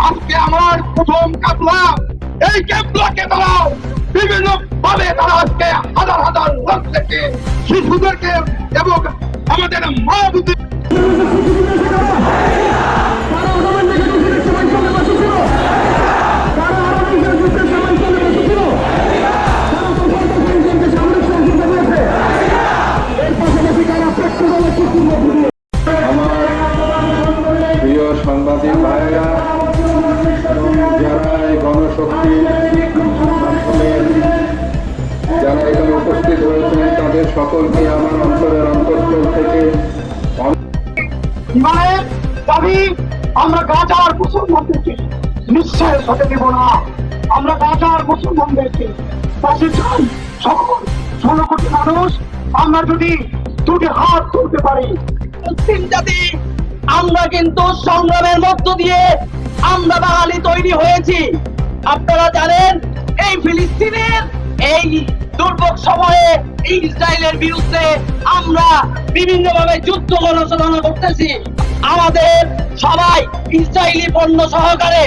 আজকে আমার প্রথম কাপলা এই ক্যাপলাকে তারা বিভিন্ন ভাবে তারা আজকে হাজার হাজার লক্ষ শিশুদেরকে এবং আমাদের মা বুদ্ধি প্রিয় সাংবাদিক ভাইয়েরা এবং যারা এই গণশক্তি যারা এখানে উপস্থিত হয়েছেন, তাদের সকলকে আমার অন্তরের অন্তঃস্থল থেকে দাবি আমরা দেব না। আমরা চাই সকল ষোলো কোটি মানুষ আমরা যদি দুটি হাত তুলতে পারি, মুসলিম জাতি আমরা কিন্তু সংগ্রামের মধ্য দিয়ে আমরা বাঙালি তৈরি হয়েছি। আপনারা জানেন, এই ফিলিস্তিনের এই দুর্ভোগ সময়ে ইসরায়েলের বিরুদ্ধে আমরা বিভিন্ন ভাবে যুদ্ধ গণচালনা করতেছি। আমাদের সবাই ইসরায়েলি পণ্য সহকারে